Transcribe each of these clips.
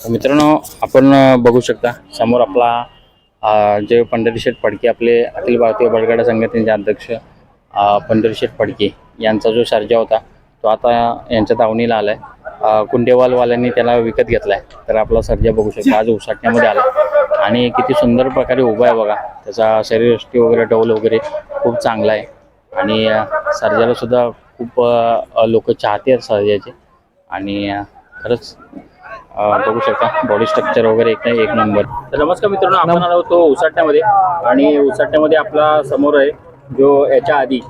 मित्रांनो आपण बघू शकता समोर आपला जे पंढरी शेठ फडके आपले अखिल भारतीय बळगाडा संघटनेचे अध्यक्ष पंढरीशेठ पंढरी शेठ फडके यांचा जो सर्जा होता तो आता यांच्या दावणीला आला आहे कुंडेवालवाल्यांनी त्याला विकत घेतलाय. तर आपला सर्जा बघू शकता आज उसाटण्यामध्ये आला. आणि किती सुंदर प्रकारे उभा आहे बघा. त्याचा शरीरष्टी वगैरे डौल वगैरे खूप चांगला आहे. आणि अ, सर्जाला सुद्धा खूप लोक चाहते आहेत सर्जाचे आणि खरंच बघू शकता. बॉडी स्ट्रक्चर वगैरे एक एक नंबर तर नमस्कार मित्रांनो आपण आलो होतो उसाटण्यामध्ये आणि उसाटण्यामध्ये आपला समोर आहे जो याच्या आधी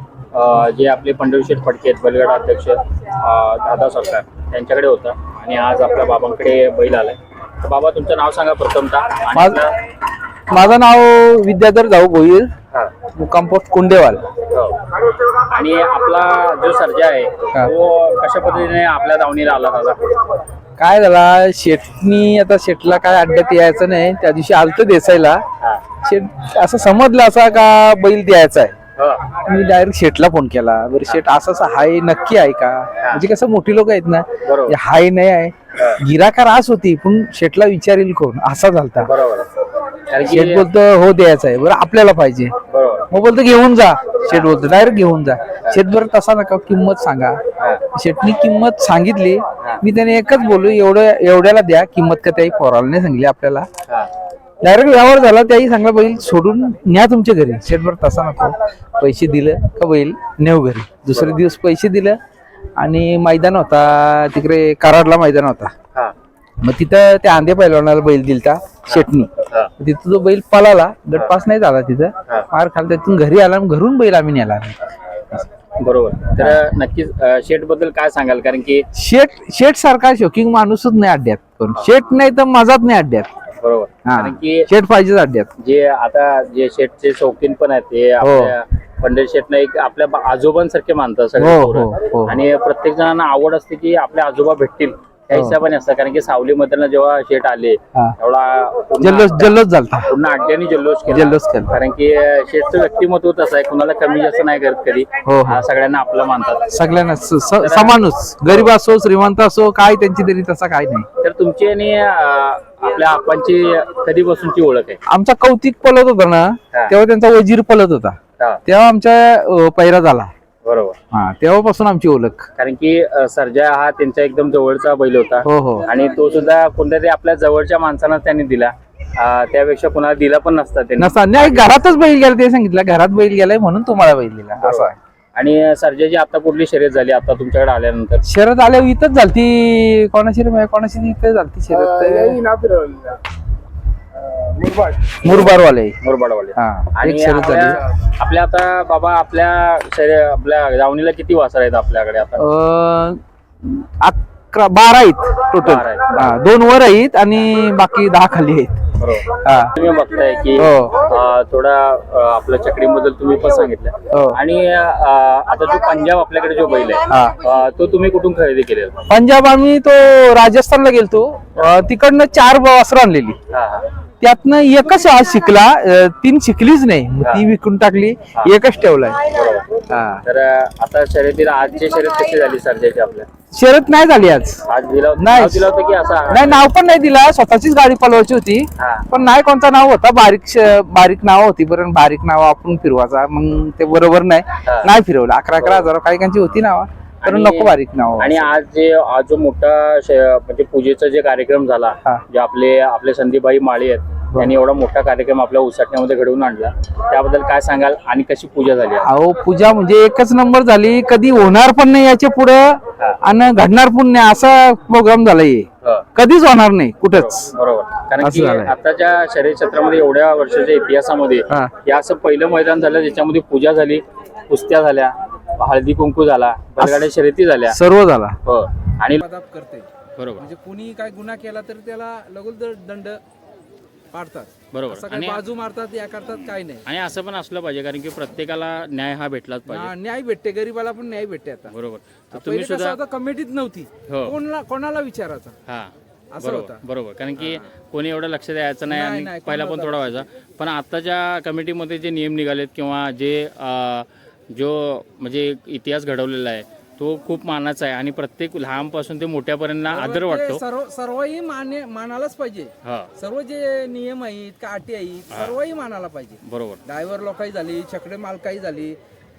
जे आपले पंढरीशेठ फडके आहेत बैलगाडा अध्यक्ष दादा सरकार त्यांच्याकडे होता. आणि आज आपल्या बाबांकडे बैल आलाय. तर बाबा तुमचं नाव सांगा प्रथमतः. माझं- नाव विद्याधर जाऊ भोईर हा. मुक्काम पोस्ट कुंडेवाल. हो. आणि आपला जो सर्जा आहे. तो कशा पद्धतीने आपल्या दावणीला आला दादा? काय झाला शेटनी आता शेटला काय अड्ड्यात यायचं नाही त्या दिवशी आलत देसाईला. हा. शेट असं समजलं असा का बैल द्यायचा आहे? हो. मी डायरेक्ट शेटला फोन केला. बरं शेट असं असं हाय नक्की आहे का? म्हणजे कसं मोठी लोक आहेत ना हाय नाही आहे. गिराका रास होती पण शेटला विचारेल कोण? असा झालता. कारण की शेट बोलतो हो द्यायचा आहे. बरं आपल्याला पाहिजे. बरोबर. मग बोलतो घेऊन जा. शेट बोलतो डायरेक्ट घेऊन जा. शेट बरं तसा नका किंमत सांगा. शेटनी किंमत सांगितली. मी त्याने एकच बोललो एवढं एवढ्याला द्या. किंमत का त्याही पोराला नाही सांगली आपल्याला. हा. डायरेक्ट व्यवहार झाला त्याही सांगला बैल सोडून न्या तुमच्या घरी. शेट बरं तसा नको पैसे दिलं का बैल नेऊ घरी. दुसरे दिवस पैसे दिलं आणि मैदान होता. तिकडे कराडला मैदान होता. मग तिथं त्या आंधे पैलवानाला बैल दिलता शेटनी हा. तिथं जो बैल पळाला गटपास नाही झाला तिथं. हा. मार खाल तिथून घरी आला आणि घरून बैल आम्ही नेला. बरोबर. तर नक्कीच शेटबद्दल काय सांगाल? कारण की शेट शेट सारखा शोकिंग माणूसच नाही अड्ड्यात. कोण शेट नाही तर माझाच नाही अड्ड्यात. बरोबर. हा. कारण की शेट पाहिजेच अड्ड्यात. जे आता जे शेटचे शौकीन पण आहेत ते आपल्या पंढरी शेटला एक आपल्या आजोबांसारखे मानतात सगळे हो. हो, हो. आणि प्रत्येक जणांना आवड असते की आपले आजोबा भेटतील. त्या हो. हिशोबाने असतं. कारण की सावली मधनं जेव्हा शेट आले हा. एवढा पुन्हा जल्लोष जल्लोष झालता. पुन्हा अड्ड्याने जल्लोष केला. जल्लोष केला. कारण की अं, शेठचं व्यक्तिमत्व तसं आहे. कुणाला कमी जास्त नाही करत कधी. हो, हो. हा, सगळ्यांना आपलं मानतात. सगळ्यांना स- स- समानच. गरीब असो श्रीमंत असो काय त्यांची तरी तसा काय नाही. तर तुमची आणि अं, आपल्या आपांची कधीपासूनची ओळख आहे? आमचा कौतिक पलत होता ना हा. तेव्हा त्यांचा वजीर पलत होता. हा, तेव्हा आमच्या अं, पैरा झाला. बरोबर. हा तेव्हापासून आमची ओळख. कारण की अं, सर्जा हा त्यांच्या एकदम जवळचा बैल होता. हो हो. आणि तो सुद्धा कोणत्या तरी आपल्या जवळच्या माणसांना त्यांनी दिला. अं, त्यापेक्षा कोणाला दिला पण नसता त्यांनी. नसा नाही घरातच बैल गेला ते सांगितलं घरात बैल गेलाय म्हणून तुम्हाला बैल दिला. असं आहे. आणि सर्जाची आता कुठली शर्यत झाली? आता तुमच्याकडे आल्यानंतर. शरद आल्या इथंच झालती. कोणाशी रे कोणाशी इथं झालती शरद मुरबारवाले मुरबाडवाले. हा आणि एक शरद झाली. आपल्या आपल्या आता बाबा आपल्या शर्य आपल्या दावणीला किती वासर आहेत आपल्याकडे आता? अं, अकरा बारा आहेत टोटल बारा आहेत. हा दोन वर आहेत आणि बाकी दहा खाली आहेत. बरोबर. हा. तुम्ही बघताय की हो. अं, थोडा अं, आपल्या चकडीबद्दल तुम्ही पण सांगितलं. हो. आणि अं, आता जो पंजाब आपल्याकडे जो बैल आहे हा. अं, तो तुम्ही कुठून खरेदी केलेला? पंजाब आम्ही तो राजस्थानला गेलतो. अं, तिकडनं चार वस्त्र आणलेली. हा हा. त्यातनं एकच आज शिकला अं, तीन शिकलीच नाही. मग ती विकून टाकली एकच ठेवलाय. हा. तर अं, आता शर्यतीला आजची शर्यत कशी झाली सर्जाची आपल्या? शरद नाही झाली आज. आज दिला होता नाही. नाव दिला होतं की असा नाही नाव पण नाही दिला. स्वतःचीच गाडी पलवायची होती. हा. पण नाही कोणता नाव होता. बारीक श- बारीक नाव होती बरं. बारीक नाव आपण फिरवायचा. मग ते बरोबर नाही. हा. नाही फिरवलं. अकरा अकरा हजार काही काहींची होती नाव. तर नको बारीक नाव आणि आज जे आज जो मोठा म्हणजे पूजेचा जे कार्यक्रम झाला. जे आपले आपले संदीपबाई माळी आहेत त्यांनी एवढा मोठा कार्यक्रम आपल्या उसाटण्यामध्ये घडवून आणला त्याबद्दल काय सांगाल आणि कशी पूजा झाली? अहो पूजा म्हणजे एकच नंबर झाली कधी होणार पण नाही याच्या पुढं. आणि घडणार पण नाही असा प्रोग्राम झालाय हं. कधीच होणार नाही कुठंच बरोबर कारण की. आताच्या शरीर क्षेत्रामध्ये एवढ्या वर्षाच्या इतिहासामध्ये. हे असं पहिलं मैदान झालं ज्याच्यामध्ये पूजा झाली कुस्त्या झाल्या हळदी कुंकू झाला बैलगाड्या शर्यती झाल्या. सर्व झाला. हो. आणि करते. बरोबर. म्हणजे कुणी काय गुन्हा केला तर त्याला लगोल दंड पाडतात. बरोबर. आणि बाजू मारतात या करतात काय नाही. आणि असं पण असलं पाहिजे कारण की प्रत्येकाला न्याय हा भेटलाच पाहिजे. न्याय भेटते गरीबाला पण न्याय भेटते आता. बरोबर. तर तुम्ही सुद्धा कमिटीत नव्हती. हो. कोणाला कोणाला विचारायचा? हा. असं बरोबर. होतं. बरोबर. कारण की कोणी एवढं लक्ष द्यायचं नाही आणि पहिला पण थोडा व्हायचा. पण आताच्या कमिटीमध्ये जे नियम निघालेत किंवा जे जो म्हणजे इतिहास घडवलेला आहे तो खूप मानाचा आहे आणि प्रत्येक लहानपासून ते मोठ्यापर्यंत आदर वाटतो. सर्व सर्वही मान्य मानायलाच पाहिजे. हा. सर्व जे नियम आहेत का अटी आहेत सर्वही मानायला पाहिजे. बरोबर. ड्रायव्हर लोकाही झाली छकडे मालकाही झाली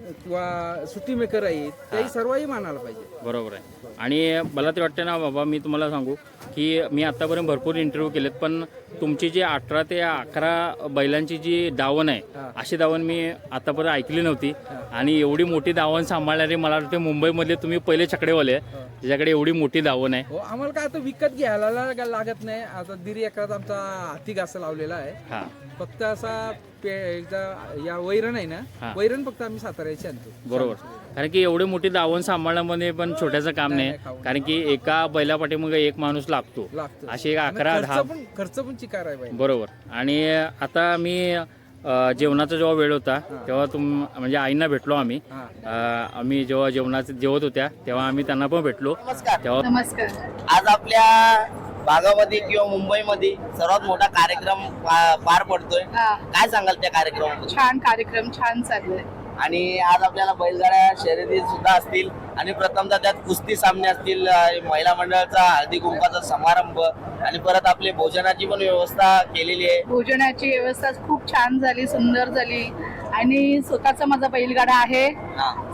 किंवा सुट्टी मेकर आहेत तेही सर्वही मानायला पाहिजे. बरोबर आहे. आणि मला ते वाटतं ना बाबा मी तुम्हाला सांगू की मी आतापर्यंत भरपूर इंटरव्ह्यू केलेत पण तुमची जी अठरा ते अकरा बैलांची जी दावण आहे. अशी दावण मी आतापर्यंत ऐकली नव्हती. आणि एवढी मोठी दावण सांभाळणारे मला वाटते मुंबईमधले तुम्ही पहिले छकडेवाले. त्याच्याकडे एवढी मोठी दावण आहे. हो आम्हाला काय आता विकत घ्यायला लाग- लागत नाही. आता दीड एकरात आमचा हाती घास लावलेला आहे. हा. फक्त असा पे एकदा या वैरण आहे हा. ना वैरण फक्त आम्ही साताऱ्याची आणतो. बरोबर. कारण की एवढी मोठी दावण सांभाळण्यामध्ये पण छोट्याचं काम नाही. कारण की एका बैलापाठी मग एक माणूस लागतो. लागतो. असे एक अकरा खर्च दहा पण खर्च पण चिकार आहे बरोबर. आणि आता मी जेवणाचा जेव्हा वेळ होता तेव्हा तुम म्हणजे आईंना भेटलो आम्ही. हा. आम्ही जेव्हा जेवणाचे जेवत होत्या तेव्हा आम्ही त्यांना पण भेटलो. नमस्कार. तेव्हा नमस्कार. आज आपल्या भागामध्ये किंवा मुंबईमध्ये सर्वात मोठा कार्यक्रम पा- पार पडतोय. हा. काय सांगाल त्या कार्यक्रमाबद्दल? छान कार्यक्रम छान चाललंय. आणि आज आपल्याला बैलगाड्या शर्यती सुद्धा असतील आणि प्रथमतः त्यात कुस्ती सामने असतील अं, महिला मंडळाचा हळदी कुंकाचा समारंभ आणि परत आपली भोजनाची पण व्यवस्था केलेली आहे. भोजनाची व्यवस्था खूप छान झाली सुंदर झाली. आणि स्वतःचा माझा बैलगाडा आहे.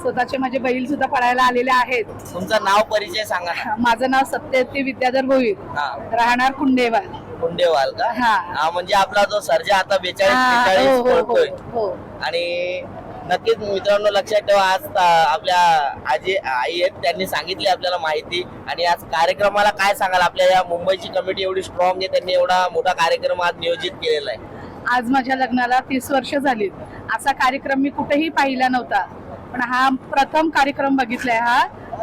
स्वतःचे माझे बैल सुद्धा पळायला आलेले आहेत. तुमचं नाव परिचय सांगा ना. माझं नाव सत्यवती विद्याधर भोईर. हा. राहणार कुंडेवाल. कुंडेवाल का? हा. हा म्हणजे आपला जो सर्जा आता बेचाळीस हा, हो हो पळतोय. आणि नक्कीच मित्रांनो लक्षात ठेवा आज आपल्या आजी आई आहेत त्यांनी सांगितली आपल्याला माहिती. आणि आज कार्यक्रमाला काय सांगाल? आपल्या या मुंबईची कमिटी एवढी स्ट्रॉंग आहे त्यांनी एवढा मोठा कार्यक्रम आज नियोजित केलेला आहे. आज माझ्या लग्नाला तीस वर्ष झालीत. असा कार्यक्रम मी कुठेही पाहिला नव्हता. पण हा प्रथम कार्यक्रम बघितलाय हा.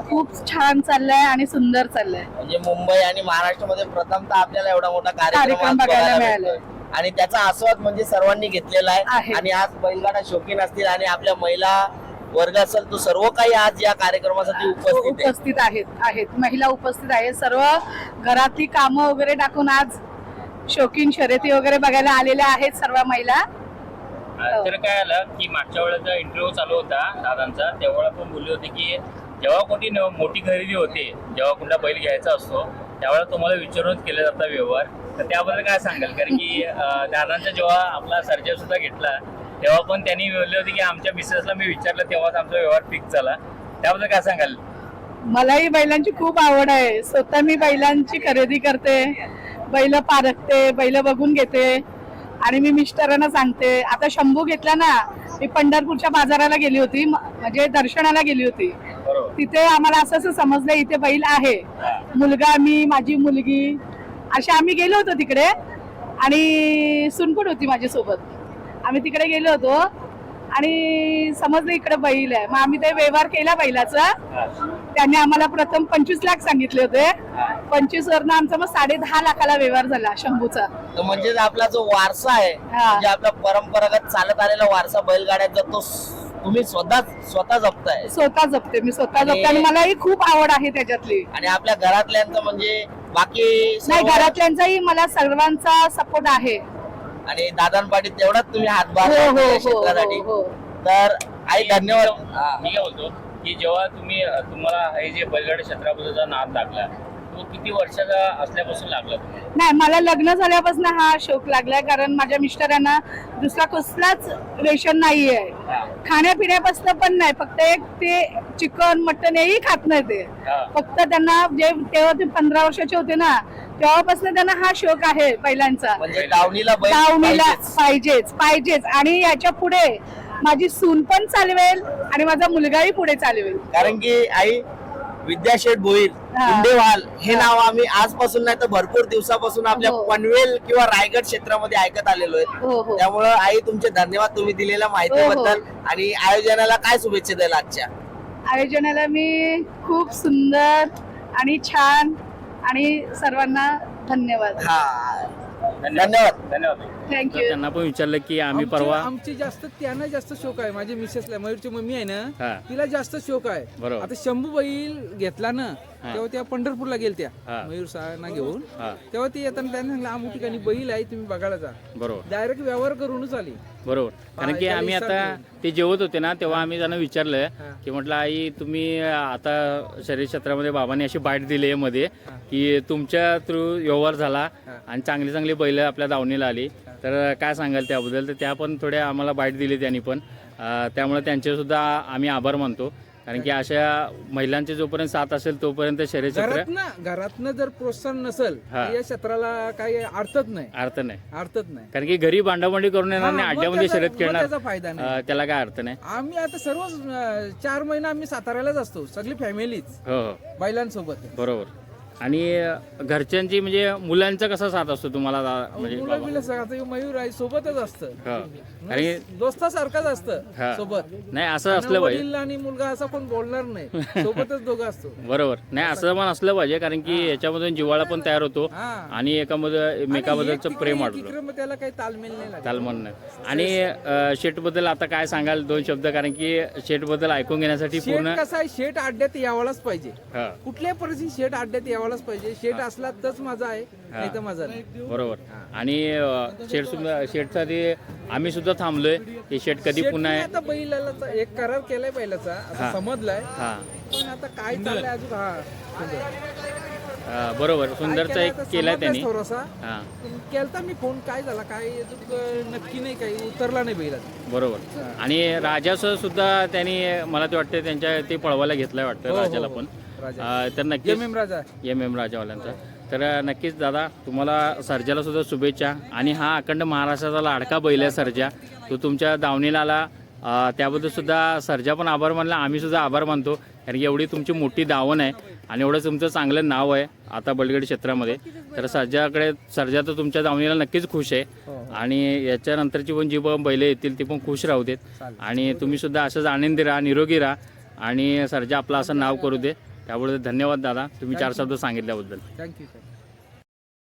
खूप छान चाललाय आणि सुंदर चाललाय. म्हणजे मुंबई आणि महाराष्ट्रामध्ये प्रथमतः आपल्याला एवढा मोठा कार्यक्रम बघायला मिळाला. आणि त्याचा आस्वाद म्हणजे सर्वांनी घेतलेला आहे. आणि आज बैलगाडा शौकीन असतील आणि आपल्या महिला वर्ग असेल तो सर्व काही आज या कार्यक्रमासाठी उपस्थित आहे. उपस्थित आहेत आहेत. महिला उपस्थित आहेत. सर्व घरातली कामं वगैरे टाकून आज शौकीन शर्यती वगैरे बघायला आलेल्या आहेत सर्व महिला. तर काय आलं की मागच्या वेळेचा इंटरव्ह्यू चालू होता दादांचा तेव्हा पण बोलले होते की जेव्हा कोणती मोठी खरेदी होते जेव्हा कुठला बैल घ्यायचा असतो त्यावेळेला तुम्हाला विचारूनच केला जाता व्यवहार. तर त्याबद्दल काय सांगाल? कारण की दादांचा जेव्हा आपला सर्जा सुद्धा घेतला तेव्हा पण त्यांनी बोलले होते की आमच्या मिसेसला मी विचारलं तेव्हाच आमचा व्यवहार फिक्स झाला. त्याबद्दल काय सांगाल? मलाही बैलांची खूप आवड आहे. स्वतः मी बैलांची खरेदी करते. बैल पारखते बैल बघून घेते. आणि मी मिस्टरांना सांगते. आता शंभू घेतला ना मी पंढरपूरच्या बाजाराला गेली होती म्हणजे दर्शनाला गेली होती. तिथे आम्हाला असं असं समजलं इथे बैल आहे. मुलगा मी माझी मुलगी. असे आम्ही गेलो होतो तिकडे. आणि सुनकुट होती माझ्यासोबत. आम्ही तिकडे गेलो होतो. आणि समजलं इकडे बैल आहे. मग आम्ही ते व्यवहार केला बैलाचा. त्यांनी आम्हाला प्रथम पंचवीस लाख सांगितले होते. पंचवीस वरनं आमचा मग साडे दहा लाखाला व्यवहार झाला शंभूचा. तर म्हणजे आपला जो वारसा आहे हा. म्हणजे आपला परंपरागत चालत आलेला वारसा बैलगाड्याचा तो स- तुम्ही स्वतः स्वतः जपताय. स्वतः जपते मी स्वतः आणि- जपते आणि मलाही खूप आवड आहे त्याच्यातली. आणि आपल्या घरातल्यांचं म्हणजे बाकी नाही सर्व- घरातल्यांचाही मला सर्वांचा सपोर्ट आहे. आणि दादांपाठी तेवढाच तुम्ही हातभार हो हो लावताय या हो क्षेत्रासाठी हो हो. तर आई धन्यवाद. हा. मी काय बोलतो की जेव्हा तुम्ही तुम्हाला हे जे बैलगाडी क्षेत्राबद्दलचा नाद लागला तो किती वर्षाचा असल्यापासून लागला नाही मला लग्न झाल्यापासून हा शौक लागलाय कारण माझ्या मिस्टरांना दुसरा कसलाच रेशन नाही आहे. खाण्यापिण्यापासून पण नाही फक्त एक ते चिकन मटन हेही खात नाही ते. फक्त त्यांना जे तेव्हा ते पंधरा वर्षाचे होते ना तेव्हापासून त्यांना हा शौक आहे म्हणजे दावणीला बैल दावणीला पाहिजेच. पाहिजेच पाहिजेच आणि याच्यापुढे माझी सून पण चालवेल आणि माझा मुलगाही पुढे चालवेल कारण की आई विद्याशेठ भोईर हा. कुंडेवाल हे. नाव आम्ही आजपासून नाही तर भरपूर दिवसापासून आपल्या हो. पनवेल किंवा रायगड क्षेत्रामध्ये ऐकत आलेलो आहे. हो हो. त्यामुळं आई तुमचे धन्यवाद. तुम्ही दिलेल्या माहितीबद्दल आणि आयोजनाला काय शुभेच्छा द्याल आजच्या? आयोजनाला मी खूप सुंदर आणि छान आणि सर्वांना धन्यवाद. हा. धन्यवाद. धन्यवाद. थँक्यू त्यांना पण विचारलं की आम्ही आमचे- परवा आमची जास्त त्यांना जास्त शोक आहे. माझी मिसेसला मयूरची मम्मी आहे हा. ना तिला जास्त शोक आहे. बरोबर. आता शंभू बैल घेतला ना तेव्हा त्या पंढरपूरला गेल त्या हा. मयूर साहेबांना घेऊन. हा. तेव्हा ते येताना त्यांनी सांगितलं अमुक ठिकाणी बैल आहे तुम्ही बघायला जा. बरोबर. डायरेक्ट व्यवहार करूनच आली. बरोबर. कारण की आम्ही आता ते जेवत होते ना तेव्हा आम्ही त्यांना विचारलं. की म्हटलं आई तुम्ही आता शरीर क्षेत्रामध्ये बाबांनी अशी बाईट दिली आहे मध्ये की तुमच्या थ्रू व्यवहार झाला. आणि चांगली चांगली बैल आपल्या दावणीला आली. तर काय सांगाल त्याबद्दल? तर त्या पण थोड्या आम्हाला बाईट दिली त्यांनी पण. त्यामुळे त्यांचे सुद्धा आम्ही आभार मानतो. कारण की अशा महिलांचे जोपर्यंत साथ असेल तोपर्यंत शरीर क्षेत्र घरातनं जर प्रोत्साहन नसेल या क्षेत्राला काही अर्थच नाही. अर्थ नाही. अर्थच नाही. कारण की घरी भांडाभांडी करून येणार नाही अड्ड्यामध्ये शर्यत खेळणार. फायदा नाही. त्याला काय अर्थ नाही. आम्ही आता सर्व चार महिना आम्ही साताऱ्यालाच असतो सगळी फॅमिलीच हो हो. बैलांसोबत बरोबर. आणि घरच्यांची म्हणजे मुलांचा कसा साथ असतो तुम्हाला दा- म्हणजे मुलं बाबा? बिलं सगळं आता हे मयूर आहे सोबतच असतं. हो. आणि दोस्तासारखाच हा. असतं सोबत. नाही असं असलं पाहिजे. वडील आणि मुलगा असा कोण बोलणार नाही. सोबतच दोघं असतो. बरोबर. नाही असं. पण असलं पाहिजे कारण की याच्यामधून जिव्हाळा पण तयार होतो हा. आणि एकामध्ये एकमेकाबद्दलचं आणि एक प्रेम वाढतो तिकडे मग त्याला काही तालमेल नाही लागत. तालमन नाही. आणि शेटबद्दल आता काय सांगाल दोन शब्द? कारण की शेटबद्दल ऐकून घेण्यासाठी पूर्ण कसा आहे? शेट अड्ड्यात यावालाच पाहिजे. हा. कुठल्या परिस्थितीत शेट अड्ड्यात यावालाच पाहिजे. शेट असला तरच माझा आहे नाही तर माझा नाही. बरोबर. आणि अं, शेट सुद्धा शेटसाठी आम्ही सुद्धा थांबलोय की शेट कधी पुन्हा आता बैलाला एक करार केलाय बैलाचा हा. असं समजलाय. हा. पण आता काय चाललंय अजून? हा अं, बरोबर. सुंदरचा काय एक केलंय आता? केलाय समजलंच त्यांनी. थोडासा. हा. केलता मी फोन. काय झाला? काय अजून, अं, नक्की नाही काही उतरला नाही बैलाचा. बरोबर. आणि राजाचं सुद्धा त्यांनी मला ते वाटतं त्यांच्या ते पळवायला घेतलंय वाटतं हो, हो, राजाला हो. पण. राजा. अं, तर नक्कीच M M Raja. M M राजावाल्यांचा. तर नक्कीच दादा तुम्हाला सर्जाला सुद्धा शुभेच्छा. आणि हा अखंड महाराष्ट्राचा लाडका बैल आहे सर्जा. तो तुमच्या दावणीला आला त्याबद्दल सुद्धा सर्जा पण आभार मानला. आम्ही सुद्धा आभार मानतो. कारण की एवढी तुमची मोठी दावण आहे. आणि एवढं तुमचं चांगलं नाव आहे आता बलगड क्षेत्रामध्ये. तर सर्जाकडे सर्जा तर तुमच्या दावणीला नक्कीच खुश आहे. हो, हो. आणि याच्यानंतरची पण जी पण बैलं येतील ती पण खुश राहू देत. आणि तुम्ही सुद्धा असंच आनंदी राहा निरोगी राहा. आणि सर्जा आपलं असं नाव करू दे. त्याबद्दल धन्यवाद दादा तुम्ही चार शब्द सांगितल्याबद्दल. थँक्यू